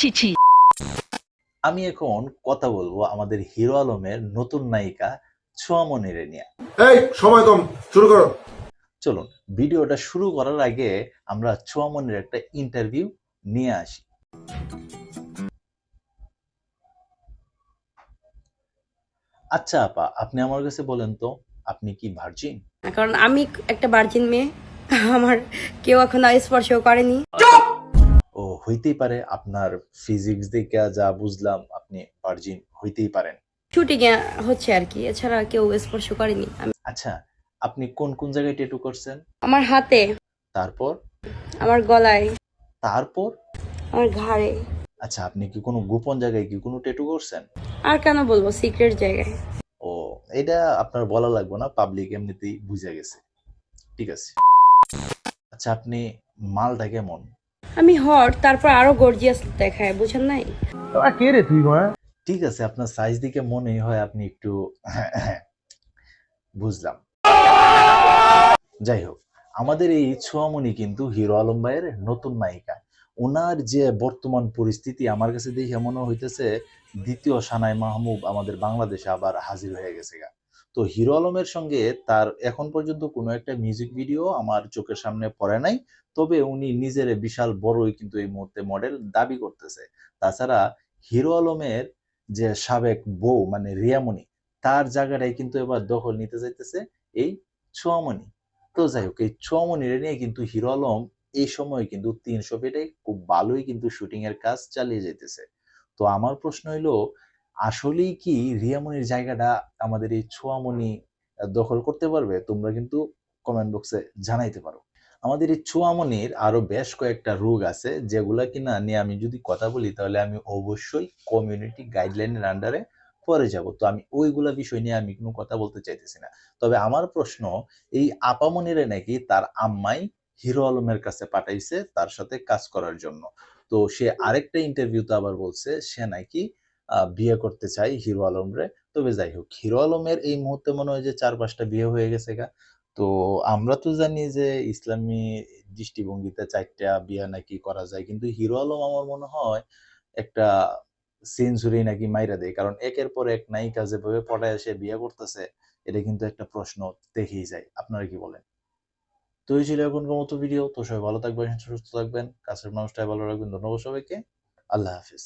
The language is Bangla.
ছি ছি আমি এখন কথা বলব আমাদের হিরো আলমের নতুন নায়িকা ছোয়ামনিরে নিয়ে এই সময় কম শুরু করো। চলুন ভিডিওটা শুরু করার আগে আমরা ছোয়ামনির একটা ইন্টারভিউ নিয়ে আসি। আচ্ছা আপা আপনি আমার কাছে বলেন তো আপনি কি ভার্জিন কারণ আমি একটা ভার্জিন মেয়ে আমার কেউ এখন স্পর্শ করেনি। হইতেই পারে আপনার ফিজিক্স দেখে যা বুঝলাম আপনি ভার্জিন হইতেই পারেন। এ হচ্ছে আর কি এছাড়া কেউ স্পর্শ করেনি। আচ্ছা আপনি কোন কোন জায়গায় টেটু করছেন? আমার হাতে। তারপর? আমার গলায়। তারপর? আমার ঘাড়ে। আচ্ছা আপনি কি কোনো গোপন জায়গায় কি কোনো টেটু করছেন? আর কেন বলব সিক্রেট জায়গায়। ও এটা আপনার বলা লাগবে না পাবলিক এমনিতেই বুঝে গেছে। ঠিক আছে। আচ্ছা আপনি মালটা কেমন? আমি হট তারপর আরও গর্জিয়াস দেখায় বুঝেন নাই? কে রে তুই মা ঠিক আছে আপনার সাইজ দিকে মনে হয় আপনি একটু বুঝলাম। যাই হোক আমাদের এই ছোয়ামণি কিন্তু হিরো আলম ভাইয়ের নতুন নায়িকা। ওনার যে বর্তমান পরিস্থিতি, আমার কাছে দেখে মনে হইতেছে দ্বিতীয় সানাই মাহমুব আমাদের বাংলাদেশে আবার হাজির হয়ে গেছে গা। তো হিরো আলমের সঙ্গে তার এখন পর্যন্ত কোনো একটা মিউজিক ভিডিও আমার চোখের সামনে পড়ে নাই, তবে উনি নিজের বিশাল বড়ই কিন্তু এই মুহূর্তে মডেল দাবি করতেছে। তাছাড়া হিরো আলমের যে সাবেক বউ মানে রিয়ামণি, তার জায়গাটাই কিন্তু এবার দখল নিতে যাইতেছে এই ছোয়ামণি। তো যাই হোক, এই ছোয়ামণিরে নিয়ে কিন্তু হিরো আলম এই সময় কিন্তু তিনশো ফিটে খুব ভালোই কিন্তু শুটিং এর কাজ চালিয়ে যেতেছে তো আমার প্রশ্ন হইল আসলেই কি রিয়ামণির জায়গাটা আমাদের এই ছোয়ামণি আহ, দখল করতে পারবে? তোমরা কিন্তু কমেন্ট বক্সে জানাইতে পারো। আমাদের এই ছোয়ামনির আরও বেশ কয়েকটা রোগ আছে যেগুলা কিনা নিয়ে আমি যদি কথা বলি তাহলে আমি অবশ্যই কমিউনিটি গাইডলাইনের আন্ডারে পরে যাব। তো আমি ওইগুলা বিষয় নিয়ে আমি কোনো কথা বলতে চাইতেছি না। তবে আমার প্রশ্ন এই আপামনিরে নাকি তার আম্মাই হিরো আলমের কাছে পাঠাইছে তার সাথে কাজ করার জন্য। তো সে আরেকটা ইন্টারভিউতে আবার বলছে, সে নাকি বিয়ে করতে চাই হিরো আলমরে তবে যাই হোক, হিরো আলমের এই মুহূর্তে মনে হয় যে চার পাঁচটা বিয়ে হয়ে গেছে গা। তো আমরা তো জানি যে ইসলামী দৃষ্টিভঙ্গিতে চারটা বিয়ে নাকি করা যায়, কিন্তু হিরো আলম আমার মনে হয় একটা সেঞ্চুরি নাকি মাইরা দেয়, কারণ একের পর এক নায়িকা যেভাবে পড়ায় সে বিয়ে করতেছে, এটা কিন্তু একটা প্রশ্ন দেখেই যায়। আপনারা কি বলেন? তো এই ছিল এখনকার মতো ভিডিও তো সবাই ভালো থাকবেন, সুস্থ থাকবেন, কাছের মানুষটাই ভালো রাখবেন। ধন্যবাদ সবাইকে। আল্লাহ হাফিজ।